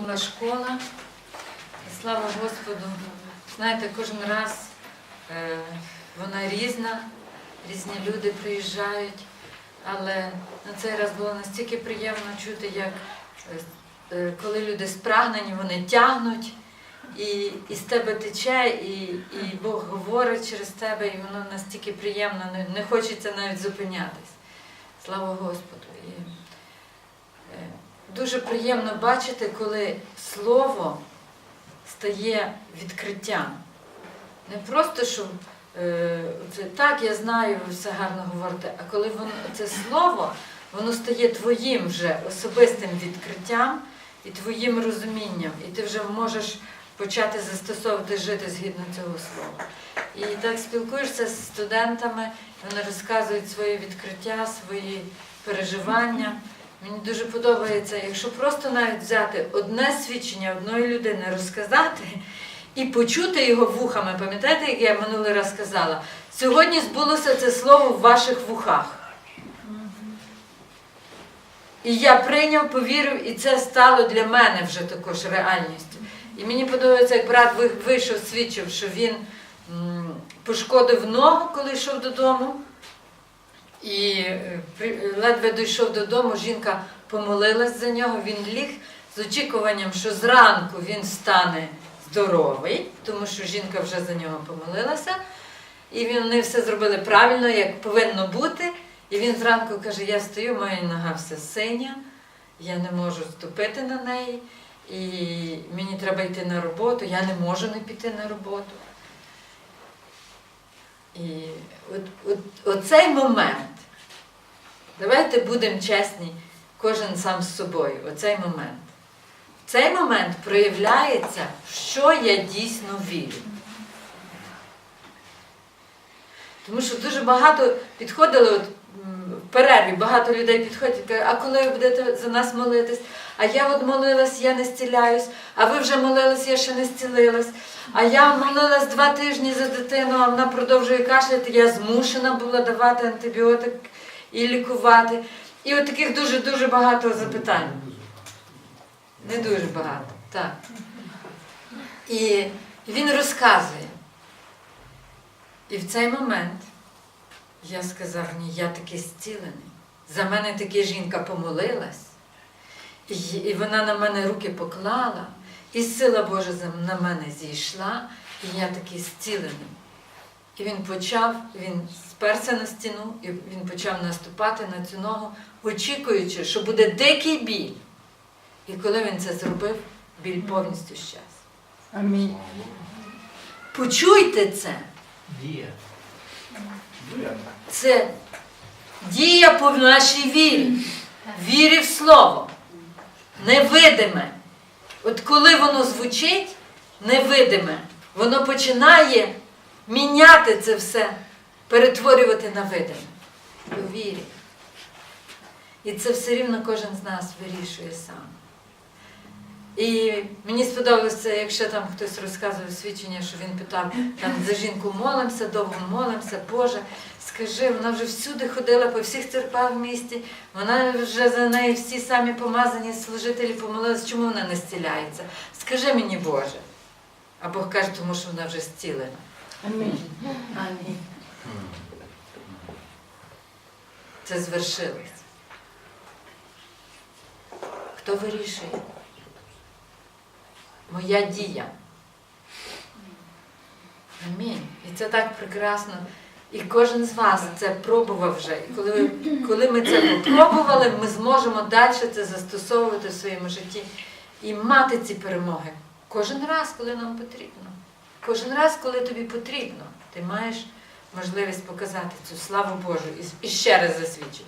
була школа. І слава Господу. Знаєте, кожен раз е, вона різна, різні люди приїжджають. Але на цей раз було настільки приємно чути, як е, е, коли люди спрагнені, вони тягнуть, і, і з тебе тече, і, і Бог говорить через тебе, і воно настільки приємно, не, не хочеться навіть зупинятись. Слава Господу. І, дуже приємно бачити, коли слово стає відкриттям. Не просто, що е, це так, я знаю, ви все гарно говорите, а коли воно, це слово, воно стає твоїм вже особистим відкриттям і твоїм розумінням, і ти вже можеш почати застосовувати жити згідно цього слова. І так спілкуєшся з студентами, вони розказують свої відкриття, свої переживання. Мені дуже подобається, якщо просто навіть взяти одне свідчення одної людини, розказати і почути його вухами. Пам'ятаєте, як я минулий раз сказала? Сьогодні збулося це слово в ваших вухах. І я прийняв, повірив, і це стало для мене вже також реальністю. І мені подобається, як брат вийшов, свідчив, що він пошкодив ногу, коли йшов додому. І е, ледве дійшов додому, жінка помолилась за нього, він ліг з очікуванням, що зранку він стане здоровий, тому що жінка вже за нього помолилася. І вони все зробили правильно, як повинно бути. І він зранку каже: Я стою, моя нога вся синя, я не можу ступити на неї, і мені треба йти на роботу, я не можу не піти на роботу. І от, от, оцей момент, давайте будемо чесні, кожен сам з собою, оцей момент. Цей момент проявляється, що я дійсно вірю. Тому що дуже багато підходили от, перерві, багато людей підходять кажуть, а коли ви будете за нас молитись? А я от молилась, я не зціляюсь, а ви вже молились, я ще не зцілилась. А я молилась два тижні за дитину, а вона продовжує кашляти, я змушена була давати антибіотик і лікувати. І от таких дуже-дуже багато запитань. Не дуже багато, так. І він розказує. І в цей момент я сказав, ні, я таки зцілений. За мене таки жінка помолилась, і, і вона на мене руки поклала, і сила Божа на мене зійшла, і я такий зцілений. І він почав, він сперся на стіну, і він почав наступати на цю ногу, очікуючи, що буде дикий біль. І коли він це зробив, біль повністю щез. Амінь. Почуйте це. Дія. Це дія по нашій вірі. Вірі в слово. Невидиме. От коли воно звучить, невидиме, воно починає міняти це все, перетворювати на видиме. У вірі. І це все рівно кожен з нас вирішує сам. І мені сподобалося, якщо там хтось розказував свідчення, що він питав, там за жінку молимося, довго молимося, Боже, скажи, вона вже всюди ходила по всіх церквах в місті, вона вже за неї всі самі помазані служителі помолились, чому вона не зціляється? Скажи мені, Боже. А Бог каже, тому що вона вже зцілена. Амінь. Амінь. Це звершилось. Хто вирішує? Моя дія. Амінь. І це так прекрасно. І кожен з вас це пробував вже. І коли, коли ми це попробували, ми зможемо далі це застосовувати в своєму житті і мати ці перемоги. Кожен раз, коли нам потрібно. Кожен раз, коли тобі потрібно, ти маєш можливість показати цю славу Божу і, ще раз засвідчити.